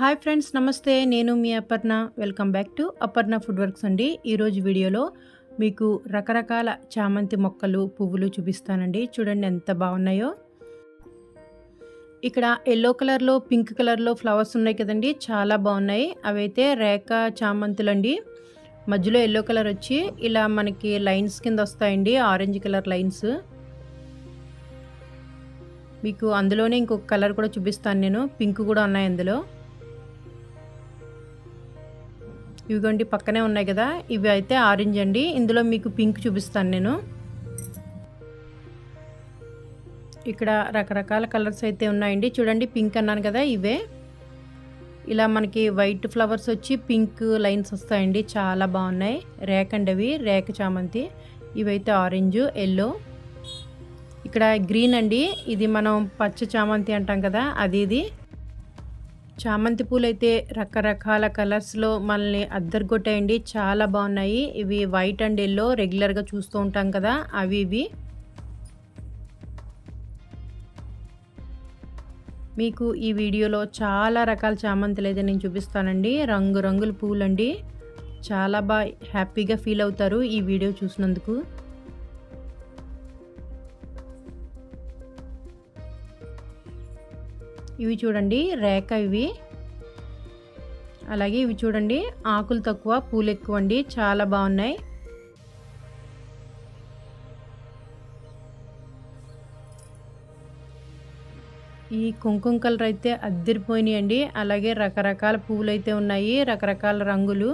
Hi friends నమస్తే. నేను మీ Aparna. Welcome back to Aparna food works అండి. ఈరోజు వీడియోలో మీకు రకరకాల చామంతి మొక్కలు పువ్వులు చూపిస్తానండి. చూడండి ఎంత బాగున్నాయో. ఇక్కడ ఎల్లో కలర్లో పింక్ కలర్లో ఫ్లవర్స్ ఉన్నాయి కదండి. చాలా బాగున్నాయి. అవైతే రేఖ చామంతులు అండి. మధ్యలో ఎల్లో కలర్ వచ్చి ఇలా మనకి లైన్స్ కింద వస్తాయండి. Orange colour lines. మీకు అందులోనే ఇంకొక కలర్ కూడా చూపిస్తాను నేను. పింక్ కూడా ఉన్నాయి అందులో. ఇవిగోండి పక్కనే ఉన్నాయి కదా. ఇవి అయితే ఆరెంజ్ అండి. ఇందులో మీకు పింక్ చూపిస్తాను నేను. ఇక్కడ రకరకాల కలర్స్ అయితే ఉన్నాయండి. చూడండి పింక్ అన్నాను కదా ఇవే. ఇలా మనకి వైట్ ఫ్లవర్స్ వచ్చి పింక్ లైన్స్ వస్తాయండి. చాలా బాగున్నాయి. రేక్ అండి అవి రేక చామంతి. ఇవైతే ఆరెంజ్ ఎల్లో. ఇక్కడ గ్రీన్ అండి. ఇది మనం పచ్చ చామంతి అంటాం కదా అది ఇది. చామంతి పూలు అయితే రకరకాల కలర్స్లో మనల్ని అద్దరుగొట్టాయండి. చాలా బాగున్నాయి. ఇవి వైట్ అండ్ ఎల్లో రెగ్యులర్గా చూస్తూ ఉంటాం కదా అవి ఇవి. మీకు ఈ వీడియోలో చాలా రకాల చామంతులు అయితే నేను చూపిస్తానండి. రంగు రంగుల పూలండి. చాలా బాగా హ్యాపీగా ఫీల్ అవుతారు ఈ వీడియో చూసినందుకు. ఇవి చూడండి రేఖ ఇవి. అలాగే ఇవి చూడండి ఆకులు తక్కువ పూలు ఎక్కువ అండి చాలా బాగున్నాయి. ఈ కుంకుమ కలర్ అయితే అద్దరిపోయినాయండి అలాగే రకరకాల పువ్వులు అయితే ఉన్నాయి రకరకాల రంగులు.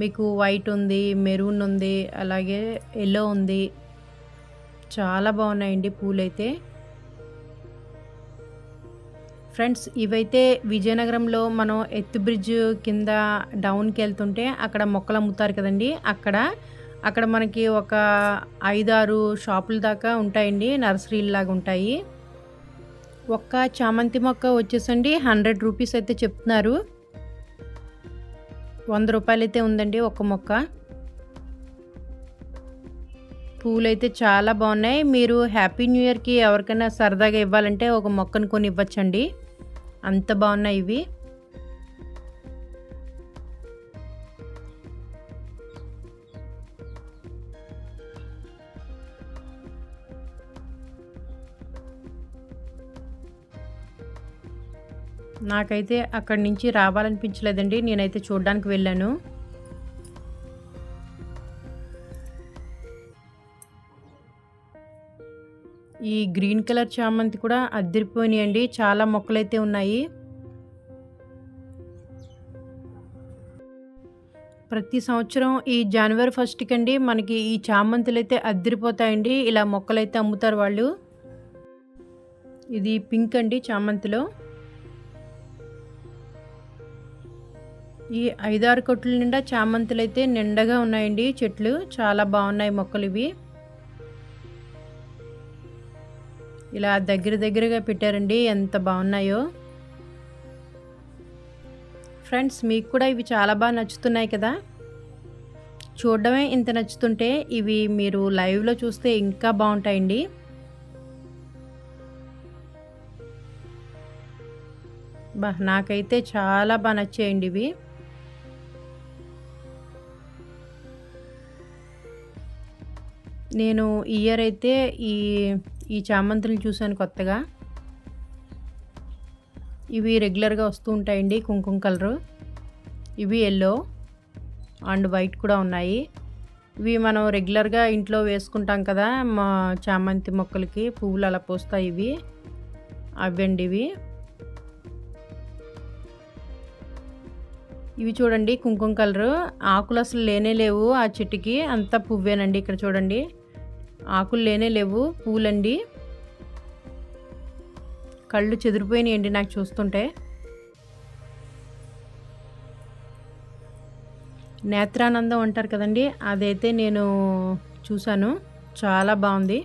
మీకు వైట్ ఉంది మెరూన్ ఉంది అలాగే ఎల్లో ఉంది. చాలా బాగున్నాయండి పూలైతే. ఫ్రెండ్స్ ఇవైతే విజయనగరంలో మనం ఎత్తు బ్రిడ్జ్ కింద డౌన్కి వెళ్తుంటే అక్కడ మొక్కలు అమ్ముతారు కదండి. అక్కడ అక్కడ మనకి ఒక ఐదారు షాపుల దాకా ఉంటాయండి నర్సరీలాగా ఉంటాయి. ఒక్క చామంతి మొక్క వచ్చేసండి హండ్రెడ్ రూపీస్ అయితే చెప్తున్నారు. వంద రూపాయలు అయితే ఉందండి ఒక్క మొక్క. పూలు అయితే చాలా బాగున్నాయి. మీరు హ్యాపీ న్యూ ఇయర్కి ఎవరికైనా సరదాగా ఇవ్వాలంటే ఒక మొక్కను కొని ఇవ్వచ్చండి. అంత బాగున్నాయి ఇవి. నాకైతే అక్కడి నుంచి రావాలనిపించలేదండి. నేనైతే చూడడానికి వెళ్ళాను. ఈ గ్రీన్ కలర్ చామంతి కూడా అద్దరిపోయినాయండి. చాలా మొక్కలైతే ఉన్నాయి. ప్రతి సంవత్సరం ఈ జనవరి ఫస్ట్కి అండి మనకి ఈ చామంతులు అయితే అద్దరిపోతాయండి. ఇలా మొక్కలైతే అమ్ముతారు వాళ్ళు. ఇది పింక్ అండి చామంతిలో. ఈ ఐదారు కొట్ల నిండా చామంతులు అయితే నిండగా ఉన్నాయండి. చెట్లు చాలా బాగున్నాయి మొక్కలు ఇవి. ఇలా దగ్గర దగ్గరగా పెట్టారండి. ఎంత బాగున్నాయో. ఫ్రెండ్స్ మీకు కూడా ఇవి చాలా బాగా నచ్చుతున్నాయి కదా. చూడడమే ఇంత నచ్చుతుంటే ఇవి మీరు లైవ్లో చూస్తే ఇంకా బాగుంటాయండి. బా నాకైతే చాలా బాగా నచ్చాయండి ఇవి. నేను ఇయర్ అయితే ఈ ఈ చామంతులు చూశాను కొత్తగా. ఇవి రెగ్యులర్గా వస్తూ ఉంటాయండి కుంకుమ కలరు. ఇవి ఎల్లో అండ్ వైట్ కూడా ఉన్నాయి. ఇవి మనం రెగ్యులర్గా ఇంట్లో వేసుకుంటాం కదా మా చామంతి మొక్కలకి పువ్వులు అలా పోస్తాయి ఇవి. అవండి ఇవి. ఇవి చూడండి కుంకుమ కలరు. ఆకులు అసలు లేనే లేవు ఆ చెట్టుకి అంతా పువ్వేనండి ఇక్కడ చూడండి. ఆకులు లేనే లేవు పూలండి. కళ్ళు చెదిరిపోయినాయండి నాకు చూస్తుంటే. నేత్రానందం అంటారు కదండి అదైతే నేను చూశాను. చాలా బాగుంది.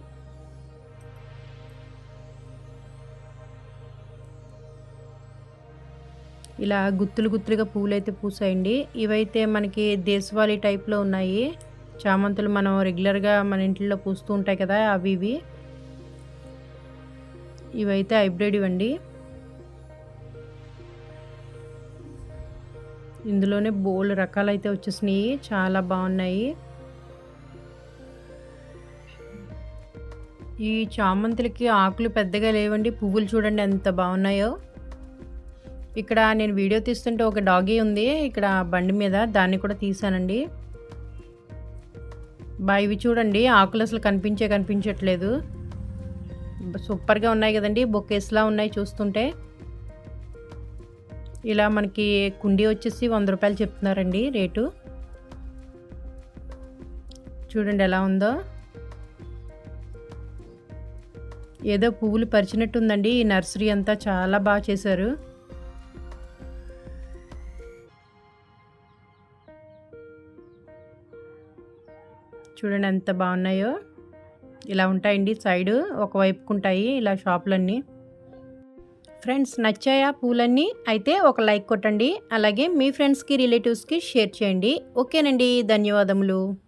ఇలా గుత్తులు గుత్తులుగా పూలు అయితే పూసాయండి. ఇవైతే మనకి దేశవాళీ టైప్లో ఉన్నాయి. చామంతులు మనం రెగ్యులర్గా మన ఇంట్లో పూస్తూ ఉంటాయి కదా అవి ఇవి. ఇవైతే హైబ్రిడ్ ఇవ్వండి ఇందులోనే బోల్డ్ రకాలైతే వచ్చేసినాయి చాలా బాగున్నాయి. ఈ చామంతులకి ఆకులు పెద్దగా లేవండి పువ్వులు చూడండి ఎంత బాగున్నాయో. ఇక్కడ నేను వీడియో తీస్తుంటే ఒక డాగీ ఉంది ఇక్కడ బండి మీద దాన్ని కూడా తీసానండి. బా ఇవి చూడండి ఆకులు అసలు కనిపించే కనిపించట్లేదు. సూపర్గా ఉన్నాయి కదండి బొకేస్లా ఉన్నాయి చూస్తుంటే. ఇలా మనకి కుండీ వచ్చేసి వంద రూపాయలు చెప్తున్నారండి రేటు. చూడండి ఎలా ఉందో. ఏదో పువ్వులు పరిచినట్టుందండి ఈ నర్సరీ అంతా చాలా బాగా చేశారు. చూడండి ఎంత బాగున్నాయో. ఇలా ఉంటాయండి సైడు ఒకవైపుకుంటాయి ఇలా షాపులన్నీ. ఫ్రెండ్స్ నచ్చాయా పూలన్నీ? అయితే ఒక లైక్ కొట్టండి. అలాగే మీ ఫ్రెండ్స్కి రిలేటివ్స్కి షేర్ చేయండి. ఓకేనండి ధన్యవాదములు.